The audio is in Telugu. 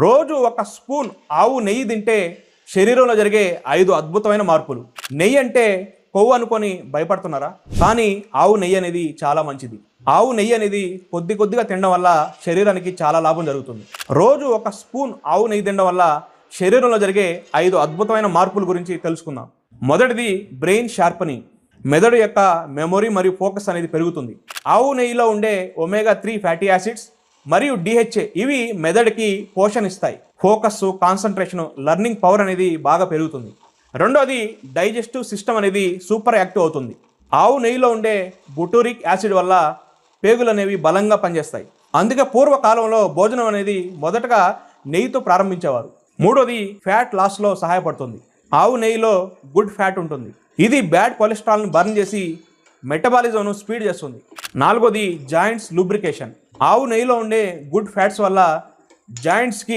రోజు ఒక స్పూన్ ఆవు నెయ్యి తింటే శరీరంలో జరిగే ఐదు అద్భుతమైన మార్పులు. నెయ్యి అంటే కొవ్వు అనుకొని భయపడుతున్నారా? కానీ ఆవు నెయ్యి అనేది చాలా మంచిది. ఆవు నెయ్యి అనేది కొద్ది కొద్దిగా తినడం వల్ల శరీరానికి చాలా లాభం జరుగుతుంది. రోజు ఒక స్పూన్ ఆవు నెయ్యి తినడం వల్ల శరీరంలో జరిగే ఐదు అద్భుతమైన మార్పుల గురించి తెలుసుకుందాం. మొదటిది బ్రెయిన్ షార్పనింగ్. మెదడు యొక్క మెమొరీ మరియు ఫోకస్ అనేది పెరుగుతుంది. ఆవు నెయ్యిలో ఉండే ఒమేగా త్రీ ఫ్యాటీ యాసిడ్స్ మరియు డిహెచ్ఏ ఇవి మెదడుకి పోషణ ఇస్తాయి ఫోకస్ కాన్సన్ట్రేషన్ లెర్నింగ్ పవర్ అనేది బాగా పెరుగుతుంది. రెండోది డైజెస్టివ్ సిస్టమ్ అనేది సూపర్ యాక్టివ్ అవుతుంది. ఆవు నెయ్యిలో ఉండే బుటూరిక్ యాసిడ్ వల్ల పేగులు అనేవి బలంగా పనిచేస్తాయి. అందుకే పూర్వకాలంలో భోజనం అనేది మొదటగా నెయ్యితో ప్రారంభించేవారు. మూడోది ఫ్యాట్ లాస్లో సహాయపడుతుంది. ఆవు నెయ్యిలో గుడ్ ఫ్యాట్ ఉంటుంది. ఇది బ్యాడ్ కొలెస్ట్రాల్ని బర్న్ చేసి మెటబాలిజంను స్పీడ్ చేస్తుంది. నాలుగోది జాయింట్స్ లూబ్రికేషన్ ఆవు నెయ్యిలో ఉండే గుడ్ ఫ్యాట్స్ వల్ల జాయింట్స్కి